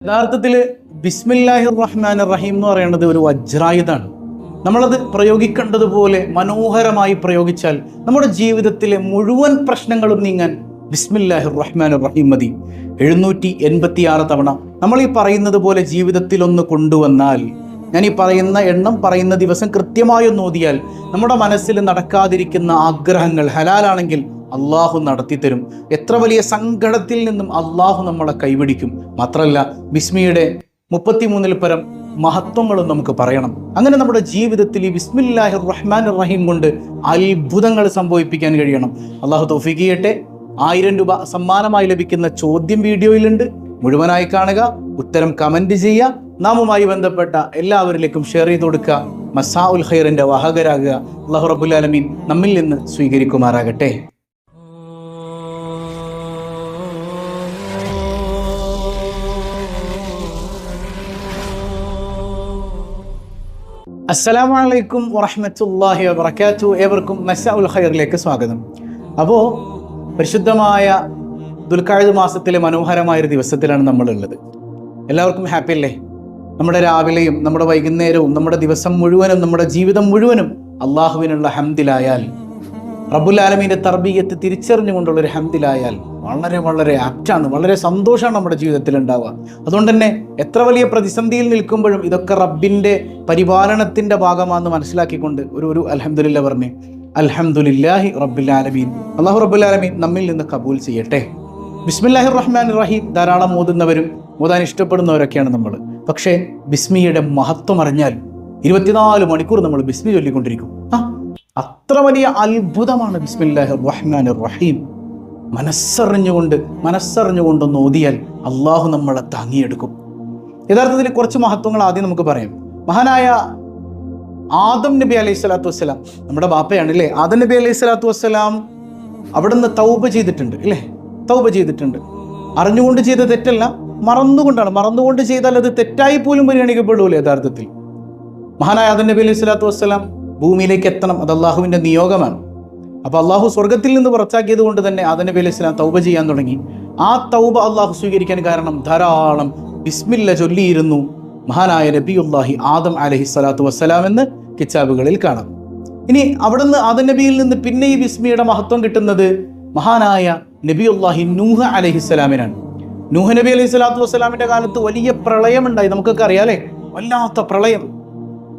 യഥാർത്ഥത്തിൽ ബിസ്മില്ലാഹിർ റഹ്മാൻ റഹീം എന്ന് പറയുന്നത് ഒരു വജ്രായുധാണ് നമ്മളത് പ്രയോഗിക്കേണ്ടതുപോലെ മനോഹരമായി പ്രയോഗിച്ചാൽ നമ്മുടെ ജീവിതത്തിലെ മുഴുവൻ പ്രശ്നങ്ങളും നീങ്ങാൻ ബിസ്മില്ലാഹിർ റഹ്മാൻ റഹീം മതി. എഴുന്നൂറ്റി എൺപത്തി ആറ് തവണ നമ്മൾ ഈ പറയുന്നത് പോലെ ജീവിതത്തിലൊന്ന് കൊണ്ടുവന്നാൽ ഞാൻ ഈ പറയുന്ന എണ്ണം പറയുന്ന ദിവസം കൃത്യമായി ഓതിയാൽ നമ്മുടെ മനസ്സിൽ നടക്കാതിരിക്കുന്ന ആഗ്രഹങ്ങൾ ഹലാലാണെങ്കിൽ അള്ളാഹു നടത്തിത്തരും. എത്ര വലിയ സങ്കടത്തിൽ നിന്നും അള്ളാഹു നമ്മളെ കൈപിടിക്കും. മാത്രമല്ല ബിസ്മിയുടെ മുപ്പത്തിമൂന്നിൽ പരം മഹത്വങ്ങളും നമുക്ക് പറയണം. അങ്ങനെ നമ്മുടെ ജീവിതത്തിൽ ഈ ബിസ്മില്ലാഹി റഹ്മാൻ റഹീം കൊണ്ട് അത്ഭുതങ്ങൾ സംഭവിപ്പിക്കാൻ കഴിയണം. അള്ളാഹു ചെയ്യട്ടെ. ആയിരം രൂപ സമ്മാനമായി ലഭിക്കുന്ന ചോദ്യം വീഡിയോയിലുണ്ട്. മുഴുവനായി കാണുക ഉത്തരം കമന്റ് ചെയ്യുക നാമുമായി ബന്ധപ്പെട്ട എല്ലാവരിലേക്കും ഷെയർ ചെയ്ത് കൊടുക്കുക മസാ ഉൽ ഖൈറിന്റെ വാഹകരാകുക. അള്ളാഹു റബുൽ നമ്മിൽ നിന്ന് സ്വീകരിക്കുമാറാകട്ടെ. അസ്സലാമു അലൈക്കും വറഹ്മത്തുള്ളാഹി വബറകാത്തു ഏവർക്കും മസാ ഉൽ ഖൈറിലേക്ക് സ്വാഗതം. അപ്പോൾ പരിശുദ്ധമായ ദുൽഖായത് മാസത്തിലെ മനോഹരമായൊരു ദിവസത്തിലാണ് നമ്മളുള്ളത്. എല്ലാവർക്കും ഹാപ്പി അല്ലേ? നമ്മുടെ രാവിലെയും നമ്മുടെ വൈകുന്നേരവും നമ്മുടെ ദിവസം മുഴുവനും നമ്മുടെ ജീവിതം മുഴുവനും അള്ളാഹുവിനുള്ള ഹംദിലായാൽ റബ്ബുൽ ആലമീന്റെ തർബീയത്ത് തിരിച്ചറിഞ്ഞുകൊണ്ടുള്ള ഒരു ഹംദിലായാൽ വളരെ വളരെ ആപ്റ്റാണ് വളരെ സന്തോഷമാണ് നമ്മുടെ ജീവിതത്തിൽ ഉണ്ടാവുക. അതുകൊണ്ട് തന്നെ എത്ര വലിയ പ്രതിസന്ധിയിൽ നിൽക്കുമ്പോഴും ഇതൊക്കെ റബ്ബിന്റെ പരിപാലനത്തിന്റെ ഭാഗമാണെന്ന് മനസ്സിലാക്കിക്കൊണ്ട് ഒരു ഒരു അലഹമുല്ല പറഞ്ഞ് അൽഹംദുലില്ലാഹി റബ്ബുൽ ആലമീൻ. അള്ളാഹു റബ്ബുൽ ആലമീൻ നമ്മിൽ നിന്ന് കബൂൽ ചെയ്യട്ടെ. ബിസ്മില്ലാഹിർ റഹ്മാൻ റഹീം ധാരാളം ഓതുന്നവരും ഓതാൻ ഇഷ്ടപ്പെടുന്നവരൊക്കെയാണ് നമ്മൾ പക്ഷേ ബിസ്മിയുടെ മഹത്വം അറിഞ്ഞാൽ ഇരുപത്തിനാല് മണിക്കൂർ നമ്മൾ ബിസ്മി ചൊല്ലിക്കൊണ്ടിരിക്കും. ആ അത്ര വലിയ അത്ഭുതമാണ് ബിസ്മില്ലാഹിർ റഹ്മാൻ റഹീം മനസ്സറിഞ്ഞുകൊണ്ട് മനസ്സറിഞ്ഞുകൊണ്ടൊന്ന് ഓതിയാൽ അള്ളാഹു നമ്മളെ താങ്ങിയെടുക്കും. യഥാർത്ഥത്തിൽ കുറച്ച് മഹത്വങ്ങൾ ആദ്യം നമുക്ക് പറയാം. മഹാനായ ആദം നബി അലൈഹി സ്വലാത്തു വസ്സലാം നമ്മുടെ ബാപ്പയാണ് അല്ലേ? ആദം നബി അലൈഹി സ്വലാത്തു വസ്സലാം അവിടുന്ന് തൗബ ചെയ്തിട്ടുണ്ട് അല്ലേ? തൗബ ചെയ്തിട്ടുണ്ട്. അറിഞ്ഞുകൊണ്ട് ചെയ്ത തെറ്റല്ല മറന്നുകൊണ്ടാണ്. മറന്നുകൊണ്ട് ചെയ്താൽ അത് തെറ്റായി പോലും പരിഗണിക്കപ്പെടൂല യഥാർത്ഥത്തിൽ. മഹാനായ ആദം നബി അലൈഹി സ്വലാത്തു വസ്സലാം ഭൂമിയിലേക്ക് എത്തണം. അത് അള്ളാഹുവിന്റെ നിയോഗമാണ്. അപ്പോൾ അള്ളാഹു സ്വർഗത്തിൽ നിന്ന് പുറത്താക്കിയത് കൊണ്ട് തന്നെ ആദം നബി അലൈഹി സ്വലാം തൗബ ചെയ്യാൻ തുടങ്ങി. ആ തൗബ അള്ളാഹു സ്വീകരിക്കാൻ കാരണം ധാരാളം ബിസ്മില്ല ചൊല്ലിയിരുന്നു മഹാനായ നബി നബിയുല്ലാഹി ആദം അലഹി സ്വലാത്തു വസ്സലാം എന്ന് കിച്ചാബുകളിൽ കാണാം. ഇനി അവിടുന്ന് ആദം നബിയിൽ നിന്ന് പിന്നെ ഈ ബിസ്മിയുടെ മഹത്വം കിട്ടുന്നത് മഹാനായ നബിയുല്ലാഹി നൂഹ അലഹിസ്സലാമിനാണ് നൂഹ നബി അലൈഹി സ്വലാത്തു വസ്സലാമിന്റെ കാലത്ത് വലിയ പ്രളയമുണ്ടായി. നമുക്കൊക്കെ അറിയാലേ വല്ലാത്ത പ്രളയം.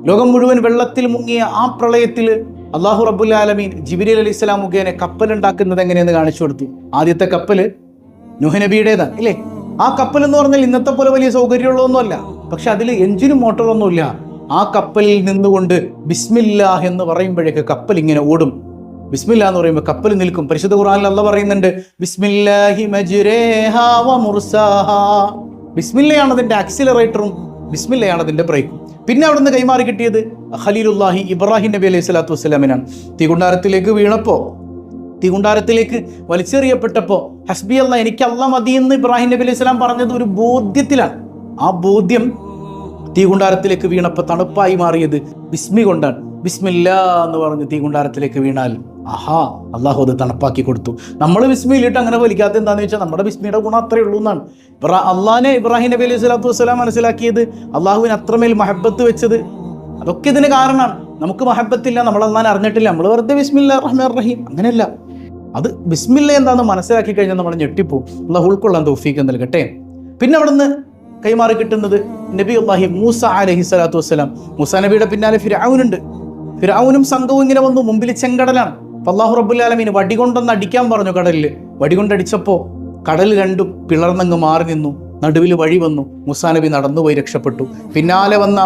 ലോകം മുഴുവൻ വെള്ളത്തിൽ മുങ്ങിയ ആ പ്രളയത്തിൽ അള്ളാഹു റബ്ബുൽ ആലമീൻ ജിബിരി അലൈഹി സ്വലാം മുഖേന കപ്പൽ ഉണ്ടാക്കുന്നത് എങ്ങനെയെന്ന് കാണിച്ചു കൊടുത്തു. ആദ്യത്തെ കപ്പൽ നുഹ നബിയുടേതാണ് ഇല്ലേ? ആ കപ്പൽ എന്ന് പറഞ്ഞാൽ ഇന്നത്തെ പോലെ വലിയ സൗകര്യമുള്ളതൊന്നുമല്ല. പക്ഷെ അതിൽ എഞ്ചിനും മോട്ടറൊന്നുമില്ല. ആ കപ്പലിൽ നിന്നുകൊണ്ട് ബിസ്മില്ലാഹ് എന്ന് പറയുമ്പോഴേക്ക് കപ്പൽ ഇങ്ങനെ ഓടും. ബിസ്മില്ല എന്ന് പറയുമ്പോൾ കപ്പൽ നിൽക്കും. പരിശുദ്ധ ഖുർആനിൽ അല്ല പറയുന്നുണ്ട് ബിസ്മില്ലാഹി ബിസ്മില്ലയാണ് അതിന്റെ ആക്സിലറേറ്ററും ബിസ്മില്ലയാണ് അതിന്റെ ബ്രേക്കും പിന്നെ അവിടുന്ന് കൈമാറി കിട്ടിയത് ഖലീലുല്ലാഹി ഇബ്രാഹിം നബി അലൈഹി സ്വലാത്തു വസ്സലാമിനാണ്. തീകുണ്ടാരത്തിലേക്ക് വീണപ്പോൾ തീകുണ്ടാരത്തിലേക്ക് വലിച്ചെറിയപ്പെട്ടപ്പോൾ ഹസ്ബി അല്ല എനിക്ക് അല്ല മതി എന്ന് ഇബ്രാഹിം നബി അലൈഹി സ്വലാം പറഞ്ഞത് ഒരു ബോധ്യത്തിലാണ്. ആ ബോധ്യം തീകുണ്ടാരത്തിലേക്ക് വീണപ്പോൾ തണുപ്പായി മാറിയത് ബിസ്മി കൊണ്ടാണ്. ബിസ്മില്ല എന്ന് പറഞ്ഞ് തീകുണ്ടാരത്തിലേക്ക് വീണാൽ ആഹാ അള്ളാഹു അത് തണുപ്പാക്കി കൊടുത്തു. നമ്മൾ ബിസ്മിയിലിട്ട് അങ്ങനെ വലിക്കാത്ത എന്താണെന്ന് വെച്ചാൽ നമ്മുടെ ബിസ്മിയുടെ ഗുണം അത്രയേ ഉള്ളൂ എന്നാണ്. ഇബ്രാ അള്ളാഹിനെ ഇബ്രാഹിം നബി അലൈഹി സ്വലാത്തു വസ്സലാം മനസ്സിലാക്കിയത് അള്ളാഹുവിന് അത്രമേൽ മഹബത്ത് വെച്ചത്. അതൊക്കെ ഇതിന് കാരണമാണ്. നമുക്ക് മഹബത്തില്ല നമ്മൾ അള്ളാൻ അറിഞ്ഞിട്ടില്ല. നമ്മൾ വെറുതെ ബിസ്മില്ല റഹ്മാൻ റഹീം അങ്ങനെയല്ല. അത് ബിസ്മില്ല എന്താണെന്ന് മനസ്സിലാക്കി കഴിഞ്ഞാൽ നമ്മൾ ഞെട്ടിപ്പോവും. അള്ളാഹു ഉൾക്കൊള്ളാൻ തോഫീക്ക് നൽകട്ടെ. പിന്നെ അവിടുന്ന് കൈമാറി കിട്ടുന്നത് നബി അള്ളാഹി മൂസ അലഹി സ്വലാത്തു വസ്സലാം. മൂസ നബിയുടെ പിന്നാലെ ഫിരാവുനുണ്ട് ഫിരാവുനും സംഘവും ഇങ്ങനെ വന്നു മുമ്പിൽ ചെങ്കടലാണ്. അപ്പൊ അള്ളാഹു വടി കൊണ്ടൊന്ന് അടിക്കാൻ പറഞ്ഞു കടലിൽ വടി കൊണ്ടടിച്ചപ്പോൾ കടൽ രണ്ടും പിളർന്നങ്ങ് മാറി നിന്നു. നടുവിൽ വഴി വന്നു. മുസാ നബി നടന്നുപോയി രക്ഷപ്പെട്ടു. പിന്നാലെ വന്ന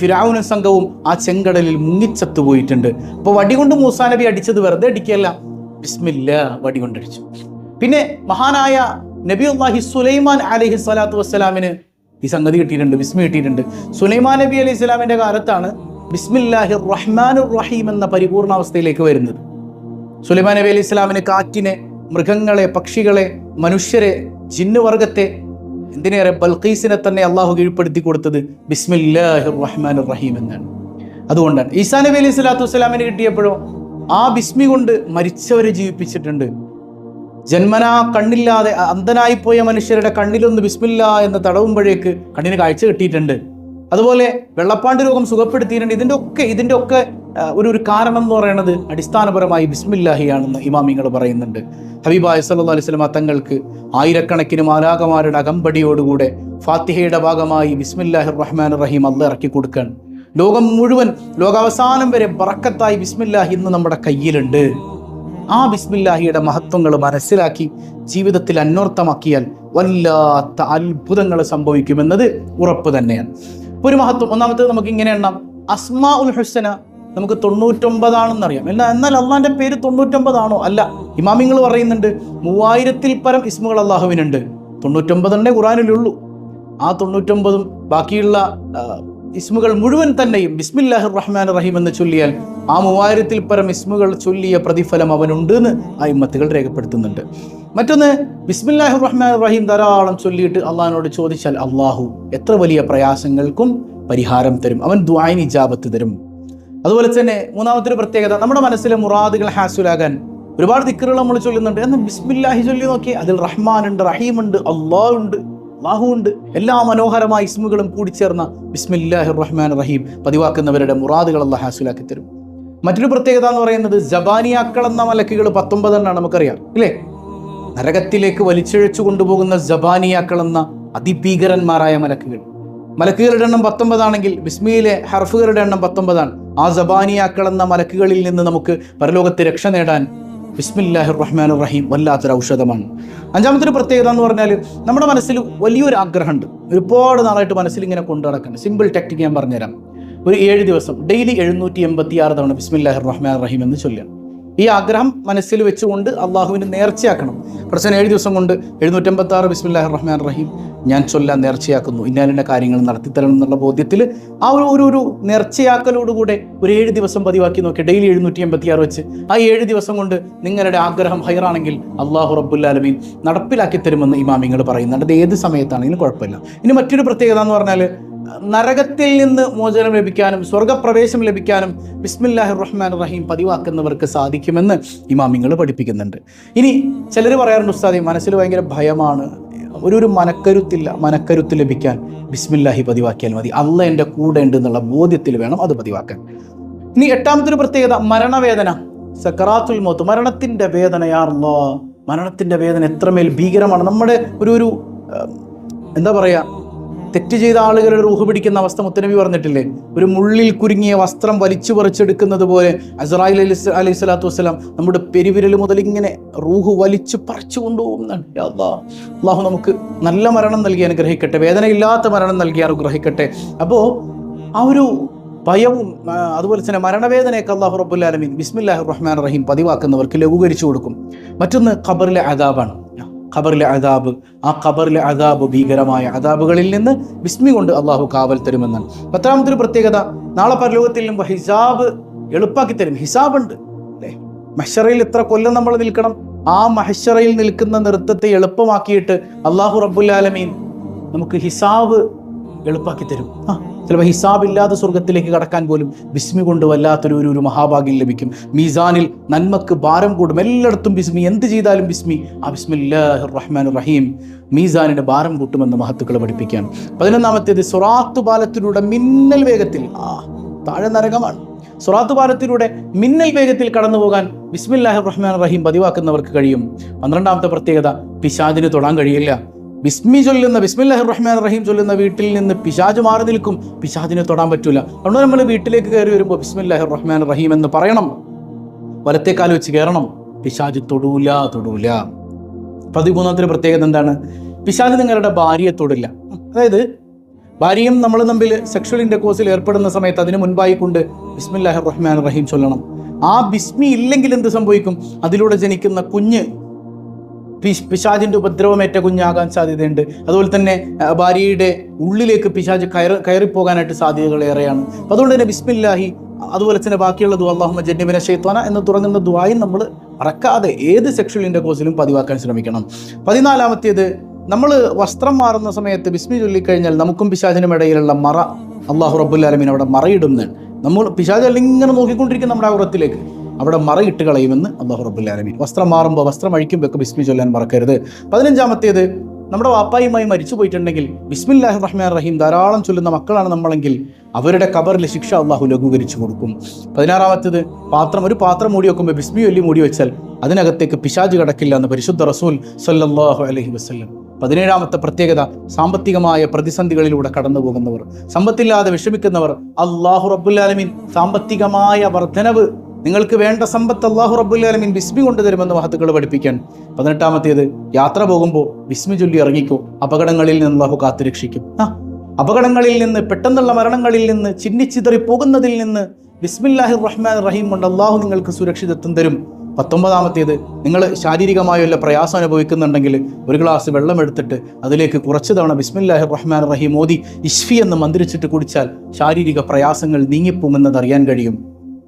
ഫിരാവുന സംഘവും ആ ചെങ്കടലിൽ മുങ്ങിച്ചത്തു പോയിട്ടുണ്ട്. അപ്പോൾ വടി കൊണ്ട് മൂസാ നബി അടിച്ചത് വെറുതെ അടിക്കല്ല ബിസ്മില്ല വടി കൊണ്ടടിച്ചു പിന്നെ മഹാനായ നബി അള്ളാഹി സുലൈമാൻ അലഹി സ്വലാത്തു വസ്സലാമിന് ഈ സംഗതി കിട്ടിയിട്ടുണ്ട് ബിസ്മി കിട്ടിയിട്ടുണ്ട്. സുലൈമാൻ നബി അലൈഹി സ്വലാമിന്റെ കാലത്താണ് ബിസ്മില്ലാഹി റഹ്മാൻ റഹീം എന്ന പരിപൂർണാവസ്ഥയിലേക്ക് വരുന്നത്. സുലൈമാൻ നബി അലി ഇസ്ലാമിന് കാറ്റിനെ മൃഗങ്ങളെ പക്ഷികളെ മനുഷ്യരെ ജിന്നുവർഗത്തെ എന്തിനേറെ ബൽഖീസിനെ തന്നെ അള്ളാഹു കീഴ്പ്പെടുത്തി കൊടുത്തത് ബിസ്മില്ലാഹിർ റഹ്മാൻ റഹീം എന്നാണ്. അതുകൊണ്ടാണ് ഈസാ നബി അലൈഹി സ്വലാത്തു വസ്സലാമിന് കിട്ടിയപ്പോഴോ ആ ബിസ്മി കൊണ്ട് മരിച്ചവരെ ജീവിപ്പിച്ചിട്ടുണ്ട്. ജന്മനാ കണ്ണില്ലാതെ അന്ധനായി പോയ മനുഷ്യരുടെ കണ്ണിലൊന്ന് ബിസ്മില്ല എന്ന് തടവുമ്പോഴേക്ക് കണ്ണിന് കാഴ്ച കിട്ടിയിട്ടുണ്ട്. അതുപോലെ വെള്ളപ്പാണ്ട് രോഗം സുഖപ്പെടുത്തിയിട്ടുണ്ട്. ഇതിന്റെ ഒക്കെ ഇതിന്റെ ഒക്കെ ഒരു ഒരു കാരണം എന്ന് പറയുന്നത് അടിസ്ഥാനപരമായി ബിസ്മില്ലാഹിയാണെന്ന് ഇമാമിങ്ങൾ പറയുന്നുണ്ട്. ഹബീബായ സല്ലാ അലൈഹി വസല്ലമ തങ്ങൾക്ക് ആയിരക്കണക്കിന് മാലാകമാരുടെ അകമ്പടിയോടുകൂടെ ഫാത്തിഹയുടെ ഭാഗമായി ബിസ്മില്ലാഹി റഹ്മാൻ റഹീം അല്ല ഇറക്കി കൊടുക്കുകയാണ് ലോകം മുഴുവൻ ലോകാവസാനം വരെ ബറക്കത്തായി ബിസ്മില്ലാഹി ഇന്ന് നമ്മുടെ കയ്യിലുണ്ട്. ആ ബിസ്മില്ലാഹിയുടെ മഹത്വങ്ങൾ മനസ്സിലാക്കി ജീവിതത്തിൽ അന്വർത്ഥമാക്കിയാൽ വല്ലാത്ത അത്ഭുതങ്ങൾ സംഭവിക്കുമെന്നത് ഉറപ്പ് തന്നെയാണ്. ഒരു മഹത്വം. ഒന്നാമത്തേത് നമുക്ക് ഇങ്ങനെ എണ്ണാം. അസ്മാ ഉൽ ഹുസന നമുക്ക് തൊണ്ണൂറ്റൊമ്പതാണെന്നറിയാം എന്നാൽ എന്നാൽ അള്ളാന്റെ പേര് തൊണ്ണൂറ്റൊമ്പതാണോ? അല്ല. ഇമാമിങ്ങൾ പറയുന്നുണ്ട് മൂവായിരത്തിൽ പരം ഇസ്മുകൾ അള്ളാഹുവിനുണ്ട്. തൊണ്ണൂറ്റൊമ്പതെണ്ണേ ഖുറാനിലുള്ളൂ ആ തൊണ്ണൂറ്റൊമ്പതും ബാക്കിയുള്ള ഇസ്മുകൾ മുഴുവൻ തന്നെയും ബിസ്മില്ലാഹി റഹ്മാൻ റഹീം എന്ന് ചൊല്ലിയാൽ ആ മൂവായിരത്തിൽ പരം ഇസ്മുകൾ ചൊല്ലിയ പ്രതിഫലം അവനുണ്ട് എന്ന് ആ ഇമ്മത്തുകൾ രേഖപ്പെടുത്തുന്നുണ്ട്. മറ്റൊന്ന് ബിസ്മില്ലാഹി റഹ്മാൻ റഹീം ധാരാളം ചൊല്ലിയിട്ട് അള്ളാഹിനോട് ചോദിച്ചാൽ അള്ളാഹു എത്ര വലിയ പ്രയാസങ്ങൾക്കും പരിഹാരം തരും അവൻ ദ്വായിന് ഇജാബത്ത് തരും. അതുപോലെ തന്നെ മൂന്നാമത്തെ പ്രത്യേകത നമ്മുടെ മനസ്സിലെ മുറാദുകൾ ഹാസുലാകാൻ ഒരുപാട് ദിക്കറുകൾ നമ്മൾ ചൊല്ലുന്നുണ്ട്. എന്നാൽ ബിസ്മില്ലാഹി ചൊല്ലി നോക്കി അതിൽ റഹ്മാൻ ഉണ്ട് റഹീം ഉണ്ട് അള്ളാഹ് ഉണ്ട് അള്ളാഹു ഉണ്ട് എല്ലാ മനോഹരമായ ഇസ്മുകളും കൂടിച്ചേർന്ന ബിസ്മില്ലാഹി റഹ്മാൻ റഹീം പതിവാക്കുന്നവരുടെ മുറാദുകൾ അള്ളാഹ് ഹാസിലാക്കി തരും. മറ്റൊരു പ്രത്യേകത എന്ന് പറയുന്നത് ജബാനിയാക്കൾ എന്ന മലക്കുകൾ പത്തൊമ്പതെണ്ണാണ് നമുക്കറിയാം ഇല്ലേ? നരകത്തിലേക്ക് വലിച്ചിഴച്ചു കൊണ്ടുപോകുന്ന ജബാനിയാക്കൾ എന്ന അതിഭീകരന്മാരായ മലക്കുകൾ. മലക്കുകളുടെ എണ്ണം പത്തൊമ്പതാണെങ്കിൽ ബിസ്മിയിലെ ഹർഫുകളുടെ എണ്ണം പത്തൊമ്പതാണ്. ആ ജബാനിയാക്കൾ എന്ന മലക്കുകളിൽ നിന്ന് നമുക്ക് പരലോകത്ത് രക്ഷ നേടാൻ ബിസ്മില്ലാഹിർ റഹ്മാൻ റഹീം വല്ലാത്തൊരു ഔഷധമാണ്. അഞ്ചാമത്തെ പ്രത്യേകത എന്ന് പറഞ്ഞാൽ നമ്മുടെ മനസ്സിൽ വലിയൊരു ആഗ്രഹമുണ്ട്. ഒരുപാട് നാളായിട്ട് മനസ്സിൽ ഇങ്ങനെ കൊണ്ടു നടക്കുന്നത് സിമ്പിൾ ടെക്നിക്ക് ഞാൻ പറഞ്ഞുതരാം. ഒരു ഏഴ് ദിവസം ഡെയിലി എഴുന്നൂറ്റി എൺപത്തി ആറ് തവണ ബിസ്മില്ലാഹിർ റഹ്മാൻ റഹീം എന്ന് ചൊല്ലുക. ഈ ആഗ്രഹം മനസ്സിൽ വെച്ചുകൊണ്ട് അള്ളാഹുവിന് നേർച്ചയാക്കണം. പ്രശ്നം ഏഴ് ദിവസം കൊണ്ട് എഴുന്നൂറ്റമ്പത്തി ആറ് ബിസ്മില്ലാഹി റഹ്മാൻ റഹീം ഞാൻ ചൊല്ലാൻ നേർച്ചയാക്കുന്നു. ഇന്നാലിന്റെ കാര്യങ്ങൾ നടത്തിത്തരണം എന്നുള്ള ബോധ്യത്തിൽ ആ ഒരു ഒരു ഒരു നേർച്ചയാക്കലോടുകൂടെ ഒരു ഏഴ് ദിവസം പതിവാക്കി നോക്കി ഡെയിലി എഴുന്നൂറ്റി എൺപത്തി ആറ് വെച്ച്. ആ ഏഴ് ദിവസം കൊണ്ട് നിങ്ങളുടെ ആഗ്രഹം ഹൈറാണെങ്കിൽ അള്ളാഹു റബ്ബുല്ലാലമീൻ നടപ്പിലാക്കി തരുമെന്ന് ഇമാമിങ്ങൾ പറയുന്നുണ്ട്. അത് ഏത് സമയത്താണെങ്കിലും കുഴപ്പമില്ല. ഇനി മറ്റൊരു പ്രത്യേകത എന്ന് പറഞ്ഞാൽ നരകത്തിൽ നിന്ന് മോചനം ലഭിക്കാനും സ്വർഗപ്രവേശം ലഭിക്കാനും ബിസ്മില്ലാഹി റഹ്മാൻ റഹീം പതിവാക്കുന്നവർക്ക് സാധിക്കുമെന്ന് ഇമാമിങ്ങൾ പഠിപ്പിക്കുന്നുണ്ട്. ഇനി ചിലർ പറയാറുണ്ട് ഉസ്താദി മനസ്സിൽ ഭയങ്കര ഭയമാണ്. ഒരു ഒരു മനക്കരുത്തില്ല മനക്കരുത്ത് ലഭിക്കാൻ ബിസ്മില്ലാഹി പതിവാക്കിയാൽ മതി. അല്ല എന്റെ കൂടെ ഉണ്ട് എന്നുള്ള ബോധ്യത്തിൽ വേണം അത് പതിവാക്കാൻ. ഇനി എട്ടാമത്തെ ഒരു പ്രത്യേകത മരണവേദന. സക്കറാത്തുൽ മോത്ത് മരണത്തിന്റെ വേദനയാണല്ലോ മരണത്തിന്റെ വേദന എത്രമേൽ ഭീകരമാണ്. നമ്മുടെ ഒരു ഒരു എന്താ പറയുക തെറ്റ് ചെയ്ത ആളുകളുടെ റൂഹ് പിടിക്കുന്ന അവസ്ഥ മുത്തനബി പറഞ്ഞിട്ടില്ലേ? ഒരു മുള്ളിൽ കുരുങ്ങിയ വസ്ത്രം വലിച്ചു പറിച്ചെടുക്കുന്നത് പോലെ അസറായിൽ അലൈഹി സ്വലാത്തു വസ്സലാം നമ്മുടെ പെരുവിരൽ മുതൽ ഇങ്ങനെ റൂഹ് വലിച്ചു പറിച്ചു കൊണ്ടുപോകുന്നതാണ്. അള്ളാഹു നമുക്ക് നല്ല മരണം നൽകി അനുഗ്രഹിക്കട്ടെ. വേദനയില്ലാത്ത മരണം നൽകി അനുഗ്രഹിക്കട്ടെ. അപ്പോൾ ആ ഒരു ഭയവും അതുപോലെ തന്നെ മരണവേദനയൊക്കെ അള്ളാഹു റബ്ബുല്ലാലമീൻ ബിസ്മില്ലാഹു റഹ്മാൻ റഹീം പതിവാക്കുന്നവർക്ക് ലഘൂകരിച്ചു കൊടുക്കും. മറ്റൊന്ന് ഖബറിലെ അതാബാണ് ഖബറിലെ അതാബ് ആ ഖബറിലെ അതാബ് ഭീകരമായ അതാബുകളിൽ നിന്ന് ബിസ്മി കൊണ്ട് അള്ളാഹു കാവൽ തരുമെന്നാണ്. പത്താമത്തെ ഒരു പ്രത്യേകത നാളെ പരലോകത്തിൽ നിന്നും ഹിസാബ് എളുപ്പാക്കി തരും. ഹിസാബുണ്ട് അല്ലേ? മഹ്ഷറയിൽ ഇത്ര കൊല്ലം നമ്മൾ നിൽക്കണം? ആ മഹ്ഷറയിൽ നിൽക്കുന്ന നൃത്തത്തെ എളുപ്പമാക്കിയിട്ട് അള്ളാഹു റബ്ബുല്ലാലമീൻ നമുക്ക് ഹിസാബ് എളുപ്പാക്കി തരും. ആ ചിലപ്പോൾ ഹിസാബില്ലാതെ സ്വർഗത്തിലേക്ക് കടക്കാൻ പോലും ബിസ്മി കൊണ്ട് വല്ലാത്തൊരു ഒരു ഒരു മഹാഭാഗ്യം ലഭിക്കും. മീസാനിൽ നന്മക്ക് ഭാരം കൂടും. എല്ലായിടത്തും ബിസ്മി. എന്ത് ചെയ്താലും ബിസ്മി? ആ ബിസ്മില്ലാഹി റഹ്മാൻ റഹീം മീസാനിന്റെ ഭാരം കൂട്ടുമെന്ന് മഹത്തുക്കൾ പഠിപ്പിക്കുകയാണ്. പതിനൊന്നാമത്തേത് സൊറാത്തു പാലത്തിലൂടെ മിന്നൽ വേഗത്തിൽ. ആ താഴെ നരകമാണ്. സൊറാത്തു പാലത്തിലൂടെ മിന്നൽ വേഗത്തിൽ കടന്നു പോകാൻ ബിസ്മില്ലാഹ് റഹ്മാൻ റഹീം പതിവാക്കുന്നവർക്ക് കഴിയും. പന്ത്രണ്ടാമത്തെ പ്രത്യേകത പിശാദിന് തൊടാൻ കഴിയില്ല. ബിസ്മി ചൊല്ലുന്ന ബിസ്മില്ലാഹി റഹ്മാൻ റഹീം ചൊല്ലുന്ന വീട്ടിൽ നിന്ന് പിശാജ് മാറി നിൽക്കും. പിശാജിനെ തൊടാൻ പറ്റൂല. അതുകൊണ്ട് നമ്മൾ വീട്ടിലേക്ക് കയറി വരുമ്പോൾ ബിസ്മില്ലാഹി റഹ്മാൻ റഹീം എന്ന് പറയണം. വലത്തേക്കാലം കാൽ വെച്ച് കയറണം. പിശാജ് തൊടൂല തൊടൂല. പതിമൂന്നാമത്തെ പ്രത്യേകത എന്താണ്? പിശാജ് നിങ്ങളുടെ ഭാര്യയെ തൊടില്ല. അതായത് ഭാര്യയും നമ്മൾ തമ്മിൽ സെക്ഷൽ ഇന്റർകോഴ്സിൽ ഏർപ്പെടുന്ന സമയത്ത് അതിന് മുൻപായി കൊണ്ട് ബിസ്മില്ലാഹി റഹ്മാൻ റഹീം ചൊല്ലണം. ആ ബിസ്മി ഇല്ലെങ്കിൽ എന്ത് സംഭവിക്കും? അതിലൂടെ ജനിക്കുന്ന കുഞ്ഞ് പിശ് ഉപദ്രവം ഉപദ്രവമേറ്റ കുഞ്ഞാകാൻ സാധ്യതയുണ്ട്. അതുപോലെ തന്നെ ഭാര്യയുടെ ഉള്ളിലേക്ക് പിശാജ് കയറി കയറിപ്പോകാനായിട്ട് സാധ്യതകൾ ഏറെയാണ്. അതുകൊണ്ട് തന്നെ ബിസ്മില്ലാഹി അതുപോലെ തന്നെ ബാക്കിയുള്ള ദു അള്ളാഹുമ ജന്നിബിനെ ഷെയ്ത്താന എന്ന് തുടങ്ങുന്ന ദുആയും നമ്മൾ മറക്കാതെ ഏത് സെക്ഷൽ ഇന്റർകോഴ്സിലും പതിവാക്കാൻ ശ്രമിക്കണം. പതിനാലാമത്തേത് നമ്മൾ വസ്ത്രം മാറുന്ന സമയത്ത് ബിസ്മി ചൊല്ലിക്കഴിഞ്ഞാൽ നമുക്കും പിശാചിനും ഇടയിലുള്ള മറ അള്ളാഹു റബ്ബുല്ലാലമീൻ അവിടെ മറയിടുന്നു നമ്മൾ പിശാജ് അല്ലെങ്കിൽ ഇങ്ങനെ നോക്കിക്കൊണ്ടിരിക്കും നമ്മുടെ ഔറത്തിലേക്ക്. അവിടെ മറയിട്ട് കളയുമെന്ന് അള്ളാഹു റബുല്ലാലമി വസ്ത്രം മാറുമ്പോൾ വസ്ത്രം അഴിക്കുമ്പോൾ ബിസ്മി ചൊല്ലാൻ മറക്കരുത്. പതിനഞ്ചാമത്തേത് നമ്മുടെ വാപ്പായുമായി മരിച്ചു പോയിട്ടുണ്ടെങ്കിൽ ബിസ്മില്ലാഹി റഹ്മാൻ റഹീം ധാരാളം ചൊല്ലുന്ന മക്കളാണ് നമ്മളെങ്കിൽ അവരുടെ കബറിലെ ശിക്ഷ അള്ളാഹു ലഘൂകരിച്ചു കൊടുക്കും. പതിനാറാമത്തേത് പാത്രം ഒരു പാത്രം മൂടി വെക്കുമ്പോൾ ബിസ്മി ഒല്ലി മൂടി വെച്ചാൽ അതിനകത്തേക്ക് പിശാജ് കടക്കില്ല എന്ന് പരിശുദ്ധ റസൂൽ സല്ലല്ലാഹു അലഹി വസല്ലം. പതിനേഴാമത്തെ പ്രത്യേകത സാമ്പത്തികമായ പ്രതിസന്ധികളിലൂടെ കടന്നു പോകുന്നവർ സമ്പത്തില്ലാതെ വിഷമിക്കുന്നവർ അള്ളാഹു റബുല്ലാലമീൻ സാമ്പത്തികമായ വർധനവ് നിങ്ങൾക്ക് വേണ്ട സമ്പത്ത് അള്ളാഹു റബ്ബുല്ലാലമീൻ ബിസ്മി കൊണ്ടുതരുമെന്ന് മഹത്തുക്കൾ പഠിപ്പിക്കാൻ. പതിനെട്ടാമത്തേത് യാത്ര പോകുമ്പോൾ ബിസ്മി ചൊല്ലി ഇറങ്ങിക്കോ. അപകടങ്ങളിൽ നിന്ന് അള്ളാഹു കാത്തുരക്ഷിക്കും ആ അപകടങ്ങളിൽ നിന്ന് പെട്ടെന്നുള്ള മരണങ്ങളിൽ നിന്ന് ചിന്നിച്ചിതറി പോകുന്നതിൽ നിന്ന് ബിസ്മില്ലാഹി റഹ്മാൻ റഹീം കൊണ്ട് അള്ളാഹു നിങ്ങൾക്ക് സുരക്ഷിതത്വം തരും. പത്തൊമ്പതാമത്തേത് നിങ്ങൾ ശാരീരികമായ വല്ല പ്രയാസം അനുഭവിക്കുന്നുണ്ടെങ്കിൽ ഒരു ഗ്ലാസ് വെള്ളം എടുത്തിട്ട് അതിലേക്ക് കുറച്ച് തവണ ബിസ്മില്ലാഹി റഹ്മാൻ റഹീം മോദി ഇഷ്ഫി എന്ന് മന്ത്രിച്ചിട്ട് കുടിച്ചാൽ ശാരീരിക പ്രയാസങ്ങൾ നീങ്ങിപ്പോകുമെന്നതറിയാൻ കഴിയും.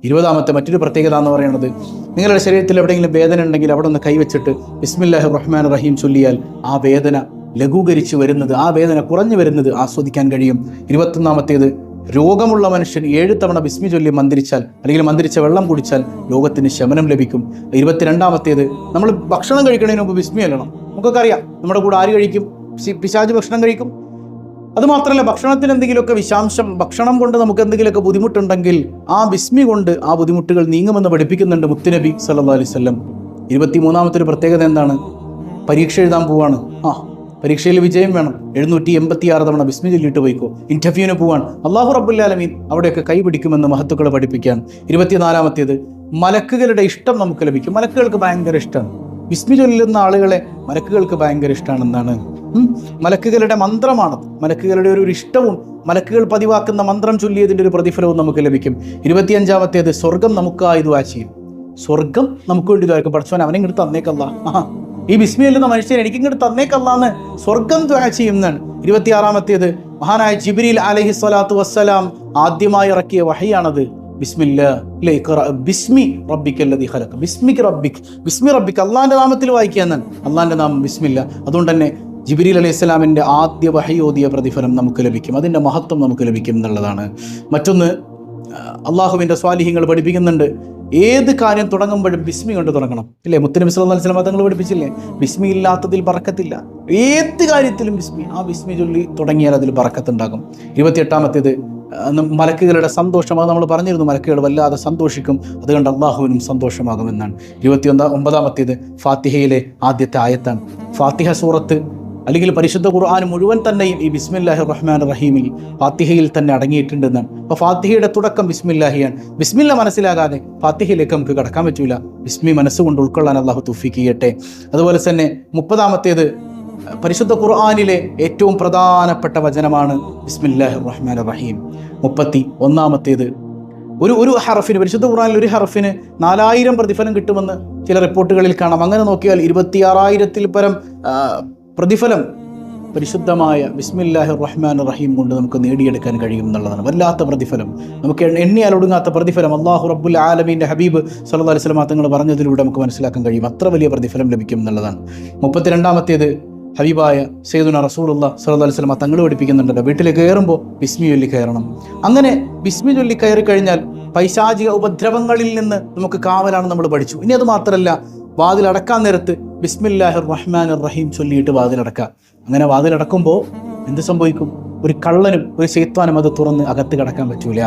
ഇരുപതാമത്തെ മറ്റൊരു പ്രത്യേകത എന്ന് പറയുന്നത് നിങ്ങളുടെ ശരീരത്തിൽ എവിടെയെങ്കിലും വേദന ഉണ്ടെങ്കിൽ അവിടെ ഒന്ന് കൈവച്ചിട്ട് ബിസ്മില്ലാഹി റഹ്മാൻ റഹീം ചൊല്ലിയാൽ ആ വേദന ലഘൂകരിച്ച് വരുന്നത് ആ വേദന കുറഞ്ഞു വരുന്നത് ആസ്വദിക്കാൻ കഴിയും. ഇരുപത്തൊന്നാമത്തേത് രോഗമുള്ള മനുഷ്യൻ ഏഴ് തവണ ബിസ്മി ചൊല്ലി മന്ദിരിച്ചാൽ അല്ലെങ്കിൽ മന്ദിരിച്ച വെള്ളം കുടിച്ചാൽ രോഗത്തിന് ശമനം ലഭിക്കും. ഇരുപത്തിരണ്ടാമത്തേത് നമ്മൾ ഭക്ഷണം കഴിക്കുന്നതിന് മുമ്പ് ബിസ്മി അല്ലണം നമുക്കൊക്കെ അറിയാം നമ്മുടെ കൂടെ ആര് കഴിക്കും? പിശാജ് ഭക്ഷണം കഴിക്കും. അതുമാത്രമല്ല ഭക്ഷണത്തിന് എന്തെങ്കിലുമൊക്കെ വിശാംശം ഭക്ഷണം കൊണ്ട് നമുക്ക് എന്തെങ്കിലുമൊക്കെ ബുദ്ധിമുട്ടുണ്ടെങ്കിൽ ആ വിസ്മി കൊണ്ട് ആ ബുദ്ധിമുട്ടുകൾ നീങ്ങുമെന്ന് പഠിപ്പിക്കുന്നുണ്ട് മുത്തുനബി സല്ലാ അലൈഹി വസല്ലം. ഇരുപത്തി മൂന്നാമത്തെ ഒരു പ്രത്യേകത എന്താണ്? പരീക്ഷ എഴുതാൻ പോവാണ്. ആ പരീക്ഷയിൽ വിജയം വേണം. എഴുന്നൂറ്റി എൺപത്തി ആറ് തവണ ബിസ്മി ചൊല്ലിട്ട് പോയിക്കോ. ഇന്റർവ്യൂവിന് പോവാൻ അള്ളാഹു റബ്ബുല്ലാലമീൻ അവിടെയൊക്കെ കൈപിടിക്കുമെന്ന് മഹത്തുക്കളെ പഠിപ്പിക്കാൻ ഇരുപത്തിനാലാമത്തേത് മലക്കുകളുടെ ഇഷ്ടം നമുക്ക് ലഭിക്കും. മലക്കുകൾക്ക് ഭയങ്കര ഇഷ്ടമാണ്. ബിസ്മി ചൊല്ലുന്ന ആളുകളെ മലക്കുകൾക്ക് ഭയങ്കര ഇഷ്ടമാണെന്നാണ്. മലക്കുകളുടെ മന്ത്രമാണ് മലക്കുകളുടെ ഒരു ഇഷ്ടവും മലക്കുകൾ പതിവാക്കുന്ന മന്ത്രം ചൊല്ലിയതിന്റെ ഒരു പ്രതിഫലവും നമുക്ക് ലഭിക്കും. ഇരുപത്തിയഞ്ചാമത്തേത് സ്വർഗം നമുക്കായി ദുആ ചെയ്യും സ്വർഗം നമുക്ക് വേണ്ടി ഇതായിരിക്കും പഠിച്ചവൻ അവനെ ഇങ്ങോട്ട് തന്നേക്കല്ല. ഈ ബിസ്മി അല്ലുന്ന മനുഷ്യൻ എനിക്ക് ഇങ്ങോട്ട് തന്നേക്കല്ലാന്ന് സ്വർഗം ദ്വാ ചെയ്യുന്നതാണ്. ഇരുപത്തിയാറാമത്തേത് മഹാനായ ജിബ്രീൽ അലഹി സ്വലാത്തു വസ്സലാം ആദ്യമായി ഇറക്കിയ വഹയാണത്. ബിസ്മില്ല ബിസ്മി ഖലഖ. ബിസ്മി നാമത്തിൽ വായിക്കാന്നാണ് അള്ളാന്റെ നാമം ബിസ്മില്ല. അതുകൊണ്ട് തന്നെ ജിബിരിൽ അലൈഹി ഇസ്ലാമിന്റെ ആദ്യ വഹയോദിയ പ്രതിഫലം നമുക്ക് ലഭിക്കും. അതിന്റെ മഹത്വം നമുക്ക് ലഭിക്കും എന്നുള്ളതാണ്. മറ്റൊന്ന് അള്ളാഹുവിന്റെ സ്വാലിഹ്യങ്ങൾ പഠിപ്പിക്കുന്നുണ്ട്. ഏത് കാര്യം തുടങ്ങുമ്പോഴും ബിസ്മി കൊണ്ട് തുടങ്ങണം. ഇല്ലേ? മുത്തനബി സല്ലല്ലാഹു അലൈഹി വസല്ലം തങ്ങൾ പഠിപ്പിച്ചില്ലേ? ബിസ്മി ഇല്ലാത്തതിൽ പറക്കത്തില്ല ഏത് കാര്യത്തിലും ബിസ്മി. ആ ബിസ്മി ചൊല്ലി തുടങ്ങിയാൽ അതിൽ പറക്കത്തുണ്ടാകും ഇരുപത്തിയെട്ടാമത്തേത് മലക്കുകളുടെ സന്തോഷം. അത് നമ്മൾ പറഞ്ഞിരുന്നു മലക്കുകൾ വല്ലാതെ സന്തോഷിക്കും. അതുകൊണ്ട് അള്ളാഹുവിനും സന്തോഷമാകുമെന്നാണ്. ഇരുപത്തി ഒന്നാം ഒമ്പതാമത്തേത് ഫാത്തിഹയിലെ ആദ്യത്തെ ആയത്താണ്. ഫാത്തിഹ സൂറത്ത് അല്ലെങ്കിൽ പരിശുദ്ധ ഖുർആൻ മുഴുവൻ തന്നെയും ഈ ബിസ്മില്ലാഹി റഹ്മാൻ റഹീമിൽ ഫാത്തിഹയിൽ തന്നെ അടങ്ങിയിട്ടുണ്ടെന്നാണ് അപ്പോൾ ഫാത്തിഹയുടെ തുടക്കം ബിസ്മില്ലാഹിയാണ്. ബിസ്മില്ല മനസ്സിലാകാതെ ഫാത്തിഹയിലേക്ക് നമുക്ക് കടക്കാൻ പറ്റൂല. ബിസ്മി മനസ്സുകൊണ്ട് ഉൾക്കൊള്ളാൻ അള്ളാഹു തുഫിക്കുകയട്ടെ അതുപോലെ തന്നെ മുപ്പതാമത്തേത് പരിശുദ്ധ ഖുർആാനിലെ ഏറ്റവും പ്രധാനപ്പെട്ട വചനമാണ് ബിസ്മില്ലാഹി റഹ്മാൻ റഹീം. മുപ്പത്തി ഒന്നാമത്തേത് ഒരു ഒരു ഹറഫിന് പരിശുദ്ധ ഖുർആാനിൽ ഒരു ഹറഫിന് നാലായിരം പ്രതിഫലം കിട്ടുമെന്ന് ചില റിപ്പോർട്ടുകളിൽ കാണാം. അങ്ങനെ നോക്കിയാൽ ഇരുപത്തിയാറായിരത്തിൽ പരം പ്രതിഫലം പരിശുദ്ധമായ ബിസ്മില്ലാഹി റഹ്മാൻ റഹീം കൊണ്ട് നമുക്ക് നേടിയെടുക്കാൻ കഴിയും എന്നുള്ളതാണ്. വല്ലാത്ത പ്രതിഫലം. നമുക്ക് എണ്ണ- എണ്ണിയാൽ ഒടുങ്ങാത്ത പ്രതിഫലം. അള്ളാഹു റബ്ബുൽ ആലമീന്റെ ഹബീബ് സല്ലാ വസല്ലം തങ്ങൾ പറഞ്ഞതിലൂടെ നമുക്ക് മനസ്സിലാക്കാൻ കഴിയും. അത്ര വലിയ പ്രതിഫലം ലഭിക്കും എന്നുള്ളതാണ്. മുപ്പത്തിരണ്ടാമത്തേത് ഹബീബായ സെയ്ദുന റസൂലുള്ള സല്ലാ വസല്ലം തങ്ങൾ പഠിപ്പിക്കുന്നുണ്ടല്ലോ. വീട്ടിലേക്ക് കയറുമ്പോൾ ബിസ്മി ചൊല്ലി കയറണം. അങ്ങനെ ബിസ്മി ചൊല്ലി കയറി കഴിഞ്ഞാൽ പൈശാചിക ഉപദ്രവങ്ങളിൽ നിന്ന് നമുക്ക് കാവലാണ് നമ്മൾ പഠിച്ചു. ഇനി അത് മാത്രമല്ല വാതിലടക്കാൻ നേരത്ത് ബിസ്മില്ലാഹിർ റഹ്മാൻ റഹീം ചൊല്ലിയിട്ട് വാതിലടക്കുക. അങ്ങനെ വാതിലടക്കുമ്പോൾ എന്ത് സംഭവിക്കും? ഒരു കള്ളനും ഒരു ശൈത്വാനും അത് തുറന്ന് അകത്ത് കിടക്കാൻ പറ്റൂല.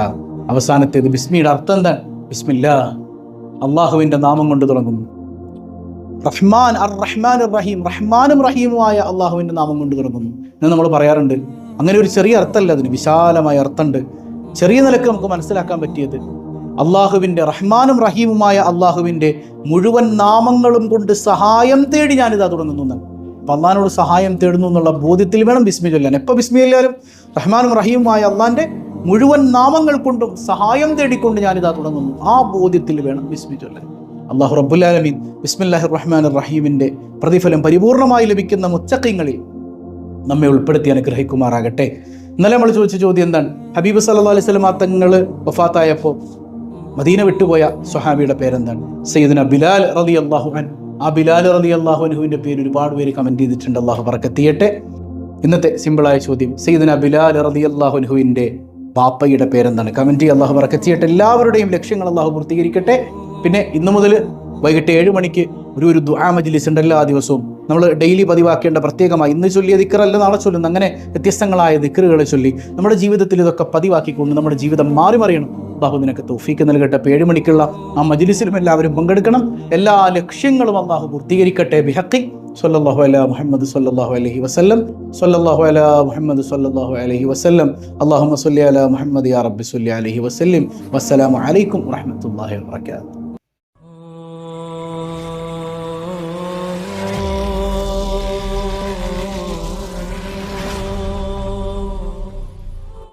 അവസാനത്തേത് ബിസ്മിയുടെ അർത്ഥം എന്താണ്? ബിസ്മില്ല അള്ളാഹുവിന്റെ നാമം കൊണ്ട് തുടങ്ങുന്നു. റഹ്മാൻ അർ റഹ്മാൻ റഹീം റഹ്മാനും റഹീമുമായ അള്ളാഹുവിന്റെ നാമം കൊണ്ട് തുടങ്ങുന്നു. എന്ന് നമ്മൾ പറയാറുണ്ട് അങ്ങനെ ഒരു ചെറിയ അർത്ഥമല്ല അതിന് വിശാലമായ അർത്ഥമുണ്ട്. ചെറിയ നിലയ്ക്ക് നമുക്ക് മനസ്സിലാക്കാൻ പറ്റിയത് അള്ളാഹുവിന്റെ റഹ്മാനും റഹീമുമായ അള്ളാഹുവിന്റെ മുഴുവൻ നാമങ്ങളും കൊണ്ട് സഹായം തേടി ഞാനിതാ തുടങ്ങുന്നു അപ്പം അള്ളഹാനോട് സഹായം തേടുന്നു എന്നുള്ള ബോധ്യത്തിൽ വേണം ബിസ്മി ചൊല്ലാൻ എപ്പോൾ ബിസ്മി ചൊല്ലാലും റഹ്മാനും റഹീമുമായ അള്ളാന്റെ മുഴുവൻ നാമങ്ങൾ കൊണ്ടും സഹായം തേടിക്കൊണ്ട് ഞാനിതാ തുടങ്ങുന്നു ആ ബോധ്യത്തിൽ വേണം ബിസ്മി ചൊല്ലാൻ അള്ളാഹു റബ്ബുലാലമീൻ ബിസ്മില്ലാഹി റഹ്മാൻ റഹീമിന്റെ പ്രതിഫലം പരിപൂർണമായി ലഭിക്കുന്ന മുച്ചക്കങ്ങളിൽ നമ്മെ ഉൾപ്പെടുത്തി അനുഗ്രഹിക്കുമാറാകട്ടെ. ഇന്നലെ നമ്മൾ ചോദിച്ച ചോദ്യം എന്താണ്? ഹബീബ് സല്ലാ അലൈഹി തങ്ങൾ വഫാത്തായപ്പോൾ മദീന വിട്ടുപോയ സ്വഹാബിയുടെ പേരെന്താണ്? സയ്യിദ്ന ബിലാൽ റതി അള്ളാഹു അൻ ആ ബിലാൽ റതി അള്ളാഹു അനുഹുവിന്റെ പേര് ഒരുപാട് പേര് കമന്റ് ചെയ്തിട്ടുണ്ട്. അള്ളാഹു പറക്കെത്തിയട്ടെ ഇന്നത്തെ സിമ്പിളായ ചോദ്യം സയ്യിദ്ന ബിലാൽ റതി അള്ളാഹു അനുഹുവിന്റെ ബാപ്പയുടെ പേരെന്താണ്? കമന്റ് അള്ളാഹു പറക്കെത്തിയട്ടെ എല്ലാവരുടെയും ലക്ഷ്യങ്ങൾ അള്ളാഹു പൂർത്തീകരിക്കട്ടെ. പിന്നെ ഇന്നു മുതൽ വൈകിട്ട് ഏഴ് മണിക്ക് ഒരു ഒരു ദുആ മജ്ലിസ് ഉണ്ട് എല്ലാ ദിവസവും. നമ്മൾ ഡെയിലി പതിവാക്കേണ്ട പ്രത്യേകമായി ഇന്ന് ചൊല്ലിയ ദിക്കറല്ല നാളെ ചൊല്ലുന്ന അങ്ങനെ വ്യത്യസ്തങ്ങളായ ദിക്കറുകളെ ചൊല്ലി നമ്മുടെ ജീവിതത്തിൽ ഇതൊക്കെ പതിവാക്കിക്കൊണ്ട് നമ്മുടെ ജീവിതം മാറി മറിയണം. അള്ളാഹു നിനക്ക് തൗഫീക്ക് നൽകട്ടെ. ഏഴ് മണിക്കുള്ള ആ മജ്ലിസിലും എല്ലാവരും പങ്കെടുക്കണം. എല്ലാ ലക്ഷ്യങ്ങളും അള്ളാഹു പൂർത്തീകരിക്കട്ടെ. ബിഹക്കി സല്ലല്ലാഹു അലാ മുഹമ്മദ് സല്ലല്ലാഹു അലൈഹി വസല്ലം. സല്ലല്ലാഹു അലാ മുഹമ്മദ് സല്ലല്ലാഹു അലൈഹി വസല്ലം. അല്ലാഹുമ്മ സല്ലി അലാ മുഹമ്മദ് യാ റബ്ബി സല്ലി അലൈഹി വസ്സലാമു അലൈക്കും വറഹ്മത്തുള്ളാഹി വബറകാതുഹു.